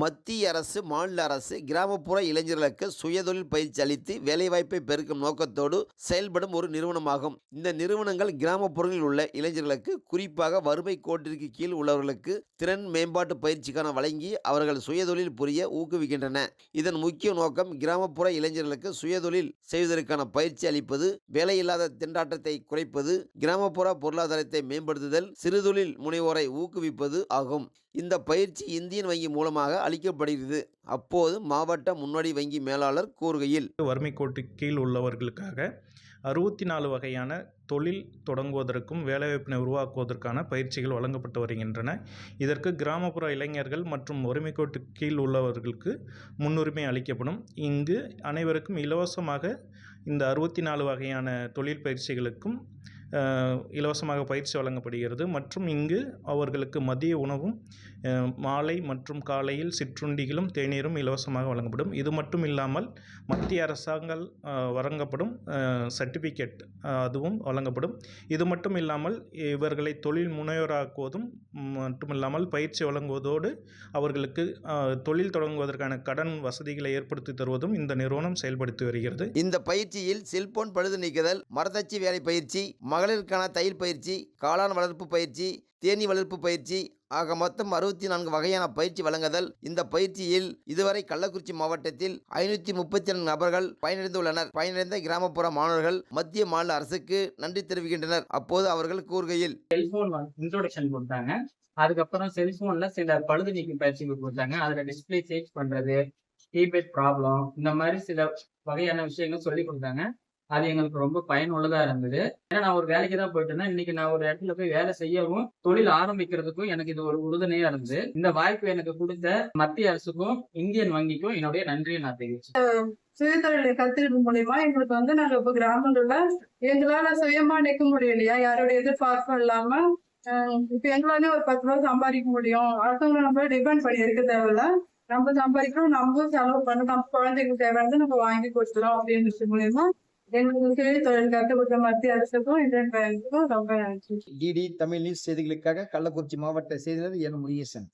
மத்திய அரசு மாநில அரசு கிராமப்புற இளைஞர்களுக்கு சுயதொழில் பயிற்சி அளித்து வேலைவாய்ப்பை பெருக்கும் நோக்கத்தோடு செயல்படும் ஒரு நிறுவனமாகும். இந்த நிறுவனங்கள் கிராமப்புறங்களில் உள்ள இளைஞர்களுக்கு குறிப்பாக வறுமை கோட்டிற்கு கீழ் உள்ளவர்களுக்கு திறன் மேம்பாட்டு பயிற்சிக்கான வழங்கி அவர்கள் சுயதொழில் புரிய ஊக்குவிக்கின்றன. இதன் முக்கிய நோக்கம் கிராமப்புற இளைஞர்களுக்கு சுயதொழில் செய்வதற்கான பயிற்சி அளிப்பது வேலையில்லாத திண்டாட்டத்தை குறைப்பது கிராமப்புற பொருளாதாரத்தை மேம்படுத்துதல் சிறுதொழில் முனைவோரை ஊக்குவிப்பது ஆகும். இந்த பயிற்சி இந்தியன் வங்கி மூலமாக அளிக்கப்படுகிறது. அப்போது மாவட்ட முன்னோடி வங்கி மேலாளர் கூறுகையில் வறுமை கோட்டு கீழ் உள்ளவர்களுக்காக அறுபத்தி நாலு வகையான தொழில் தொடங்குவதற்கும் வேலைவாய்ப்பினை உருவாக்குவதற்கான பயிற்சிகள் வழங்கப்பட்டு வருகின்றன. இதற்கு கிராமப்புற இளைஞர்கள் மற்றும் வறுமை கோட்டு கீழ் உள்ளவர்களுக்கு முன்னுரிமை அளிக்கப்படும். இங்கு அனைவருக்கும் இலவசமாக இந்த அறுபத்தி நாலு வகையான தொழில் பயிற்சிகளுக்கும் இலவசமாக பயிற்சி வழங்கப்படுகிறது. மற்றும் இங்கு அவர்களுக்கு மதிய உணவும் மாலை மற்றும் காலையில் சிற்றுண்டிகளும் தேநீரும் இலவசமாக வழங்கப்படும். இது மட்டும் இல்லாமல் மத்திய அரசாங்கால் வழங்கப்படும் சர்டிஃபிகேட் அதுவும் வழங்கப்படும். இது மட்டும் இல்லாமல் இவர்களை தொழில் முனைவராக்குவதும் மட்டுமில்லாமல் பயிற்சி வழங்குவதோடு அவர்களுக்கு தொழில் தொடங்குவதற்கான கடன் வசதிகளை ஏற்படுத்தி தருவதும் இந்த நிறுவனம் செயல்படுத்தி வருகிறது. இந்த பயிற்சியில் செல்போன் பழுது நீக்குதல் மரத்தச்சு வேலை பயிற்சி மகளிருக்கான தையல் பயிற்சி காளான் வளர்ப்பு பயிற்சி தேனீ வளர்ப்பு பயிற்சி ஆக மொத்தம் அறுபத்தி நான்கு வகையான பயிற்சி வழங்குதல். இந்த பயிற்சியில் இதுவரை கள்ளக்குறிச்சி மாவட்டத்தில் ஐநூற்றி முப்பத்தி நான்கு நபர்கள் பயனடைந்துள்ளனர். பயனடைந்த கிராமப்புற மாணவர்கள் மத்திய மாநில அரசுக்கு நன்றி தெரிவிக்கின்றனர். அப்போது அவர்கள் கூறுகையில் செல்போன் இன்ட்ரோடக்ஷன் கொடுத்தாங்க. அதுக்கப்புறம் செல்போன்ல சில பழுது நீக்கி பயிற்சிகள் கொடுத்தாங்க. அதுல டிஸ்பிளே சேஞ்ச் பண்றது கீபேட் ப்ராப்ளம் இந்த மாதிரி சில வகையான விஷயங்கள் சொல்லி கொடுத்தாங்க. அது எங்களுக்கு ரொம்ப பயனுள்ளதா இருந்தது. ஏன்னா நான் ஒரு வேலைக்கு தான் போயிட்டேன்னா இன்னைக்கு நான் ஒரு இடத்துல போய் வேலை செய்யவும் தொழில் ஆரம்பிக்கிறதுக்கும் எனக்கு இது ஒரு உறுதுணையா இருந்தது. இந்த வாய்ப்பு எனக்கு கொடுத்த மத்திய அரசுக்கும் இந்தியன் வங்கிக்கும் என்னுடைய நன்றியை நான் தெரிவிச்சேன் சுயதொழில் கத்துக்கிறது மூலியமா எங்களுக்கு வந்து நாங்க இப்ப கிராமங்கள்ல எங்களால சுயமா நிக்க இல்லையா யாரோட எதிர்பார்ப்பும் இல்லாம இப்ப எங்களாலே ஒரு பத்து ரூபா சம்பாதிக்க முடியும். அடுத்தவங்க நம்ம டிபெண்ட் பண்ணி இருக்க தேவையில்ல. நம்ம சம்பாதிக்கிறோம் நம்ம செலவு பண்ண நம்ம குழந்தைங்களுக்கு தேவையானது நம்ம வாங்கி கொடுத்துறோம் அப்படின்றது மூலியமா எங்களுக்கு சுயதொழில் மத்திய அரசுக்கும் இந்தியன் பேங்குக்கும் ரொம்ப நன்றி. டிடி தமிழ் நியூஸ் செய்திகளுக்காக கள்ளக்குறிச்சி மாவட்ட செய்தியாளர் என் முருகேசன்.